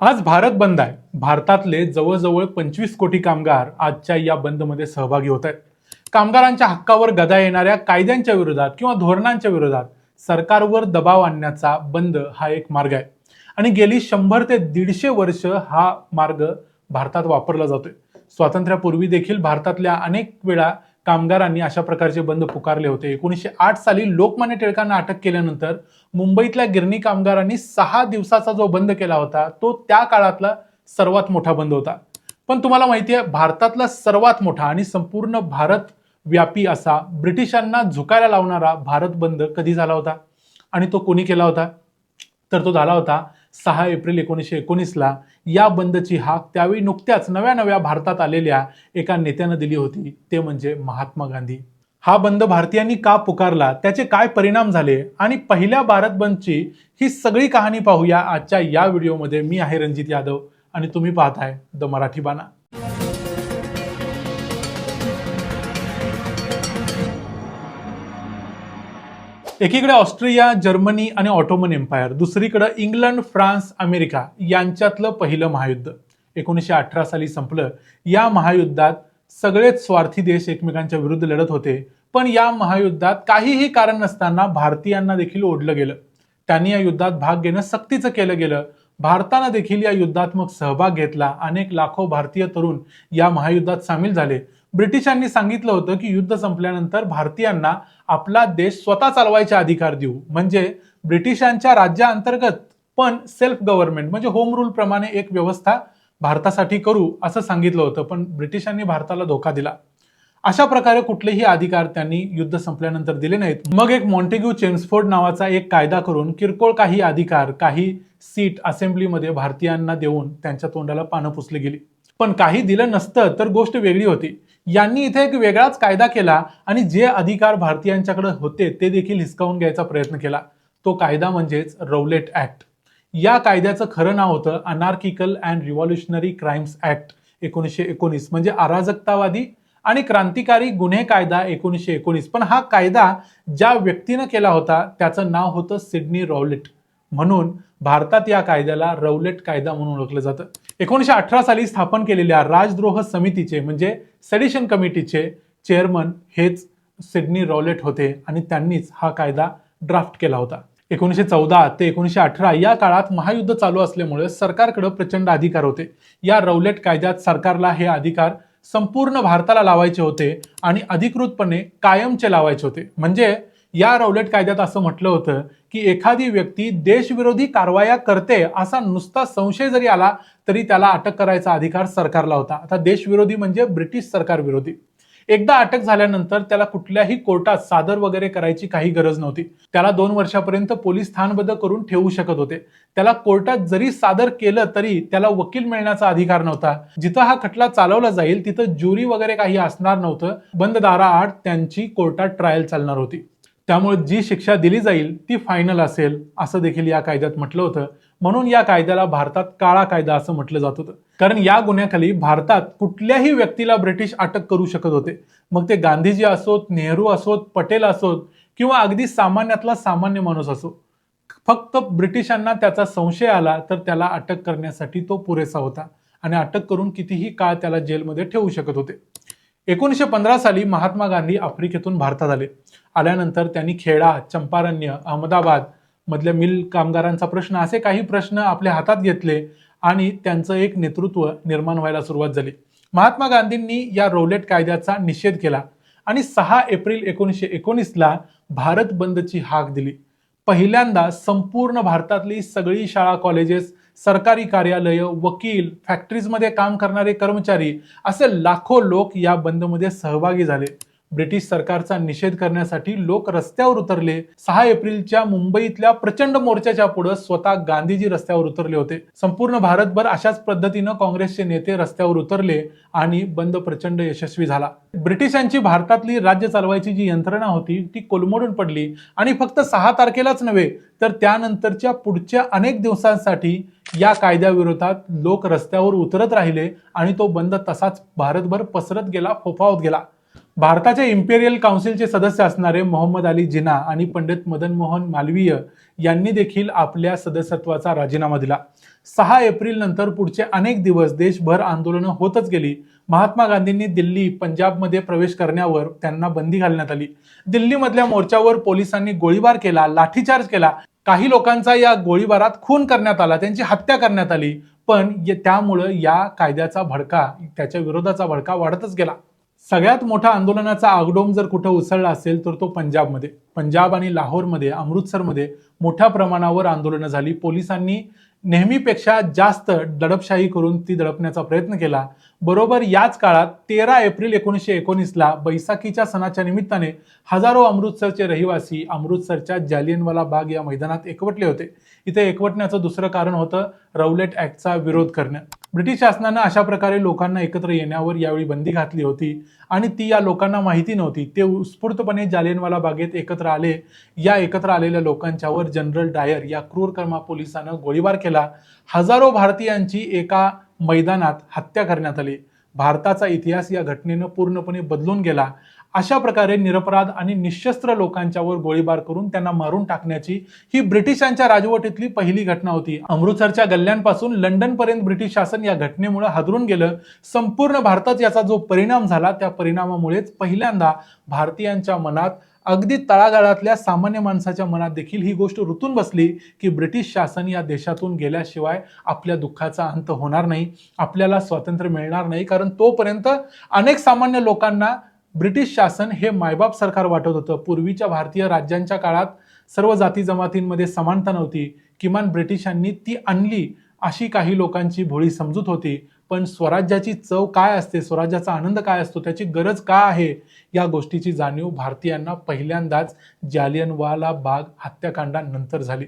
आज भारत बंद आहे. भारतातले जवळजवळ पंचवीस कोटी कामगार आजच्या या बंदमध्ये सहभागी होत आहेत. कामगारांच्या हक्कावर गदा येणाऱ्या कायद्यांच्या विरोधात किंवा धोरणांच्या विरोधात सरकारवर दबाव आणण्याचा बंद हा एक मार्ग आहे. आणि गेली शंभर ते दीडशे वर्ष हा मार्ग भारतात वापरला जातोय. स्वातंत्र्यापूर्वी देखील भारतातल्या अनेक वेळा कामगारांनी अशा प्रकारचे बंद पुकारले होते. एकोणीसशे आठ साली लोकमान्य टिळकांना अटक केल्यानंतर मुंबईतल्या गिरणी कामगारांनी सहा दिवसाचा जो बंद केला होता तो त्या काळातला सर्वात मोठा बंद होता. पण तुम्हाला माहिती आहे भारतातला सर्वात मोठा आणि संपूर्ण भारत व्यापी असा ब्रिटिशांना झुकायला लावणारा भारत बंद कधी झाला होता? आणि तो कोणी केला होता? तर तो झाला होता सहा एप्रिल एकोणीसशे एकोणीसला या बंदची हाक त्यावेळी नुकत्याच नव्या नव्या भारतात आलेल्या एका नेत्यानं दिली होती. ते म्हणजे महात्मा गांधी. हा बंद भारतीयांनी का पुकारला? त्याचे काय परिणाम झाले? आणि पहिल्या भारत बंदची ही सगळी कहाणी पाहूया. आजच्या या व्हिडिओमध्ये मी आहे रणजित यादव. आणि तुम्ही पाहताय द मराठी बाणा. एकीकडे ऑस्ट्रिया जर्मनी आणि ऑटोमन एम्पायर दुसरीकडे इंग्लंड फ्रान्स अमेरिका यांच्यातलं पहिलं महायुद्ध. एकोणीसशे अठरा साली संपलं. या महायुद्धात सगळेच स्वार्थी देश एकमेकांच्या विरुद्ध लढत होते. पण या महायुद्धात काहीही कारण नसताना भारतीयांना देखील ओढलं गेलं. त्यांनी या युद्धात भाग घेणं सक्तीचं केलं गेलं. भारतानं देखील या युद्धात्मक सहभाग घेतला. अनेक लाखो भारतीय तरुण या महायुद्धात सामील झाले. ब्रिटिशांनी सांगितलं होतं की युद्ध संपल्यानंतर भारतीयांना आपला देश स्वतः चालवायचे अधिकार देऊ. म्हणजे ब्रिटिशांच्या राज्याअंतर्गत पण सेल्फ गव्हर्नमेंट म्हणजे होम रूल प्रमाणे एक व्यवस्था भारतासाठी करू असं सांगितलं होतं पण ब्रिटिशांनी भारताला धोका दिला. अशा प्रकारे कुठलेही अधिकार त्यांनी युद्ध संपल्यानंतर दिले नाहीत. मग एक मॉन्टेग्यू चेम्सफोर्ड नावाचा एक कायदा करून किरकोळ काही अधिकार काही सीट असेंब्लीमध्ये भारतीयांना देऊन त्यांच्या तोंडाला पानं पुसली गेली. पण काही दिलं नसतं तर गोष्ट वेगळी होती. यांनी इथे एक वेगळाच कायदा केला आणि जे अधिकार भारतीयांच्याकडे होते ते देखील हिसकावून घ्यायचा प्रयत्न केला. तो कायदा म्हणजेच रौलेट ऍक्ट या कायद्याचं खरं नाव होतं anarchical and revolutionary crimes act एकोणीसशे एकोणीस. म्हणजे अराजकतावादी आणि क्रांतिकारी गुन्हे कायदा एकोणीसशे एकोणीस. पण हा कायदा ज्या व्यक्तीनं केला होता त्याचं नाव होतं सिडनी रॉलेट म्हणून भारतात या कायद्याला रौलेट कायदा म्हणून ओळखलं जातं. एकोणीसशे अठरा साली स्थापन केलेल्या राजद्रोह समितीचे म्हणजे सेडिशन कमिटीचे चेअरमन हेच सिडनी रॉलेट होते आणि त्यांनीच हा कायदा ड्राफ्ट केला होता. एकोणीसशे चौदा ते एकोणीसशे अठरा या काळात महायुद्ध चालू असल्यामुळे सरकारकडे प्रचंड अधिकार होते. या रौलेट कायद्यात सरकारला हे अधिकार संपूर्ण भारताला लावायचे होते आणि अधिकृतपणे कायमचे लावायचे होते. म्हणजे या रौलेट कायद्यात असं म्हटलं होतं की एखादी व्यक्ती देशविरोधी कारवाया करते असा नुसता संशय जरी आला तरी त्याला अटक करायचा अधिकार सरकारला होता. आता देशविरोधी म्हणजे ब्रिटिश सरकार विरोधी. एकदा अटक झाल्यानंतर त्याला कुठल्याही कोर्टात सादर वगैरे करायची काही गरज नव्हती. त्याला दोन वर्षापर्यंत पोलीस स्थानबद्ध करून ठेवू शकत होते. त्याला कोर्टात जरी सादर केलं तरी त्याला वकील मिळण्याचा अधिकार नव्हता. जिथं हा खटला चालवला जाईल तिथं ज्युरी वगैरे काही असणार नव्हतं. बंद दाराआड त्यांची कोर्टात ट्रायल चालणार होती. त्यामुळे जी शिक्षा दिली जाईल ती फायनल असेल असं देखील या कायद्यात म्हटलं होतं. म्हणून या कायद्याला भारतात काळा कायदा असं म्हटलं जात होतं. कारण या गुन्ह्याखाली भारतात कुठल्याही व्यक्तीला ब्रिटिश अटक करू शकत होते. मग ते गांधीजी असोत नेहरू असोत पटेल असोत किंवा अगदी सामान्यातला सामान्य माणूस असो फक्त ब्रिटिशांना त्याचा संशय आला तर त्याला अटक करण्यासाठी तो पुरेसा होता. आणि अटक करून कितीही काळ त्याला जेलमध्ये ठेवू शकत होते. एकोणीसशे पंधरा साली महात्मा गांधी आफ्रिकेतून भारतात आले. आल्यानंतर त्यांनी खेडा चंपारण्य अहमदाबाद मधल्या मिल कामगारांचा प्रश्न असे काही प्रश्न आपल्या हातात घेतले आणि त्यांचं एक नेतृत्व निर्माण व्हायला सुरुवात झाली. महात्मा गांधींनी या रौलेट कायद्याचा निषेध केला आणि सहा एप्रिल एकोणीसशे एकोणीसला भारत बंदची हाक दिली. पहिल्यांदा संपूर्ण भारतातली सगळी शाळा कॉलेजेस सरकारी कार्यालय वकील फॅक्टरीजमध्ये काम करणारे कर्मचारी असे लाखो लोक या बंदमध्ये सहभागी झाले. ब्रिटिश सरकारचा निषेध करण्यासाठी लोक रस्त्यावर उतरले. सहा एप्रिलच्या मुंबईतल्या प्रचंड मोर्चाच्या पुढे स्वतः गांधीजी रस्त्यावर उतरले होते. संपूर्ण भारतभर अशाच पद्धतीनं काँग्रेसचे नेते रस्त्यावर उतरले आणि बंद प्रचंड यशस्वी झाला. ब्रिटिशांची भारतातली राज्य चालवायची जी यंत्रणा होती ती कोलमडून पडली. आणि फक्त सहा तारखेलाच नव्हे तर त्यानंतरच्या पुढच्या अनेक दिवसांसाठी या कायद्याविरोधात लोक रस्त्यावर उतरत राहिले आणि तो बंद तसाच भारतभर पसरत गेला फोफावत गेला. भारताच्या इम्पेरियल काउन्सिलचे सदस्य असणारे मोहम्मद अली जिना आणि पंडित मदन मोहन मालवीय यांनी देखील आपल्या सदस्यत्वाचा राजीनामा दिला. सहा एप्रिल नंतर पुढचे अनेक दिवस देशभर आंदोलनं होतच गेली. महात्मा गांधींनी दिल्ली पंजाबमध्ये प्रवेश करण्यावर त्यांना बंदी घालण्यात आली. दिल्लीमधल्या मोर्चावर पोलिसांनी गोळीबार केला लाठीचार्ज केला. काही लोकांचा या गोळीबारात खून करण्यात आला त्यांची हत्या करण्यात आली. पण त्यामुळं या कायद्याचा भडका त्याच्या विरोधाचा भडका वाढतच गेला. सगळ्यात मोठा आंदोलनाचा आगडोम जर कुठं उसळला असेल तर तो पंजाबमध्ये. पंजाब आणि लाहोरमध्ये अमृतसरमध्ये मोठ्या प्रमाणावर आंदोलनं झाली. पोलिसांनी नेहमीपेक्षा जास्त दडपशाही करून ती दडपण्याचा प्रयत्न केला. बरोबर याच काळात तेरा एप्रिल एकोणीसशे एकोणीसला बैसाखीच्या सणाच्या निमित्ताने हजारो अमृतसरचे रहिवासी अमृतसरच्या जालियनवाला बाग या मैदानात एकवटले होते. इथे एकवटण्याचं दुसरं कारण होतं रौलेट ॲक्टचा विरोध करणं. ब्रिटिश शासनानं अशा प्रकारे लोकांना एकत्र येण्यावर यावेळी बंदी घातली होती आणि ती या लोकांना माहिती नव्हती. ते उत्स्फूर्तपणे जालियनवाला बागेत एकत्र आले. या एकत्र आलेल्या लोकांच्यावर जनरल डायर या क्रूरकर्मा पोलिसानं गोळीबार केला. हजारो भारतीयांची एका मैदानात हत्या करण्यात आली. भारताचा इतिहास या घटनेनं पूर्णपणे बदलून गेला. अशा प्रकारे निरपराध आणि निशस्त्र लोकांच्यावर गोळीबार करून त्यांना मारून टाकण्याची ही ब्रिटिशांच्या राजवटीतली पहिली घटना होती. अमृतसरच्या गल्ल्यांपासून लंडन पर्यंत ब्रिटिश शासन या घटनेमुळे हादरून गेलं. संपूर्ण भारतात याचा जो परिणाम झाला त्या परिणामामुळेच पहिल्यांदा भारतीयांच्या मनात अगदी तळागाळातल्या सामान्य माणसाच्या मनात देखील ही गोष्ट रुतून बसली की ब्रिटिश शासन या देशातून गेल्याशिवाय आपल्या दुःखाचा अंत होणार नाही आपल्याला स्वातंत्र्य मिळणार नाही. कारण तोपर्यंत अनेक सामान्य लोकांना ब्रिटिश शासन हे मायबाप सरकार वाटत होतं. पूर्वीच्या भारतीय राज्यांच्या काळात सर्व जाती जमातींमध्ये समानता नव्हती. किमान ब्रिटिशांनी ती आणली अशी काही लोकांची भोळी समजूत होती. पण स्वराज्याची चव काय असते? स्वराज्याचा आनंद काय असतो? त्याची गरज का आहे? या गोष्टीची जाणीव भारतीयांना पहिल्यांदाच जालियनवाला बाग हत्याकांडानंतर झाली.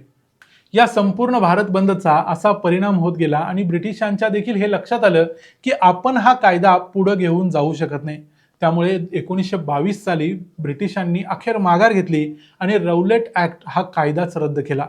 या संपूर्ण भारत बंदचा असा परिणाम होत गेला आणि ब्रिटिशांच्या देखील हे लक्षात आलं की आपण हा कायदा पुढं घेऊन जाऊ शकत नाही. त्यामुळे एकोणीसशे बावीस साली ब्रिटिशांनी अखेर माघार घेतली आणि रौलेट ॲक्ट हा कायदाच रद्द केला.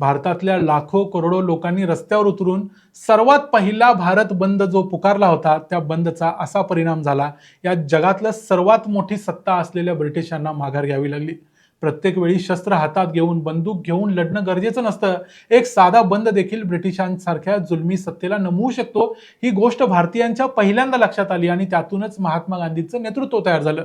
भारतातल्या लाखो करोडो लोकांनी रस्त्यावर उतरून सर्वात पहिला भारत बंद जो पुकारला होता त्या बंदचा असा परिणाम झाला. या जगातलं सर्वात मोठी सत्ता असलेल्या ब्रिटिशांना माघार घ्यावी लागली. प्रत्येक वेळी शस्त्र हातात घेऊन बंदूक घेऊन लढणं गरजेचं नसतं. एक साधा बंद देखील ब्रिटिशांसारख्या जुलमी सत्तेला नमवू शकतो ही गोष्ट भारतीयांच्या पहिल्यांदा लक्षात आली आणि त्यातूनच महात्मा गांधींचं नेतृत्व तयार झालं.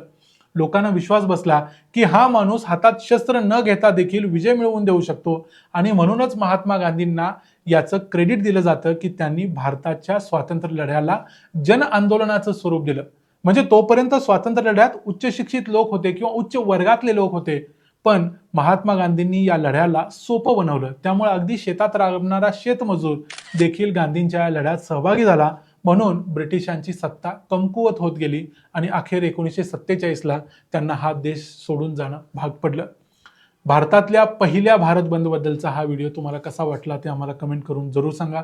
लोकांना विश्वास बसला की हा माणूस हातात शस्त्र न घेता देखील विजय मिळवून देऊ शकतो. आणि म्हणूनच महात्मा गांधींना याचं क्रेडिट दिलं जातं की त्यांनी भारताच्या स्वातंत्र्य लढ्याला जन आंदोलनाचं स्वरूप दिलं. म्हणजे तोपर्यंत स्वातंत्र्य लढ्यात उच्च शिक्षित लोक होते किंवा उच्च वर्गातले लोक होते. पण महात्मा गांधींनी या लढ्याला सोपं बनवलं. त्यामुळे अगदी शेतात राबणारा शेतमजूर देखील गांधींच्या या लढ्यात सहभागी झाला. म्हणून ब्रिटिशांची सत्ता कमकुवत होत गेली आणि अखेर एकोणीसशे सत्तेचाळीसला त्यांना हा देश सोडून जाणं भाग पडलं. भारतातल्या पहिल्या भारत बंदबद्दलचा हा व्हिडिओ तुम्हाला कसा वाटला ते आम्हाला कमेंट करून जरूर सांगा.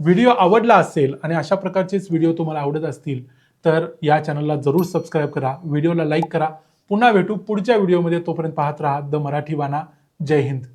व्हिडिओ आवडला असेल आणि अशा प्रकारचेच व्हिडिओ तुम्हाला आवडत असतील तर या चॅनलला जरूर सबस्क्राईब करा व्हिडिओला लाईक करा. पुन्हा भेटू पुढच्या व्हिडिओमध्ये. तोपर्यंत पाहत राहा द मराठी बाणा जय हिंद.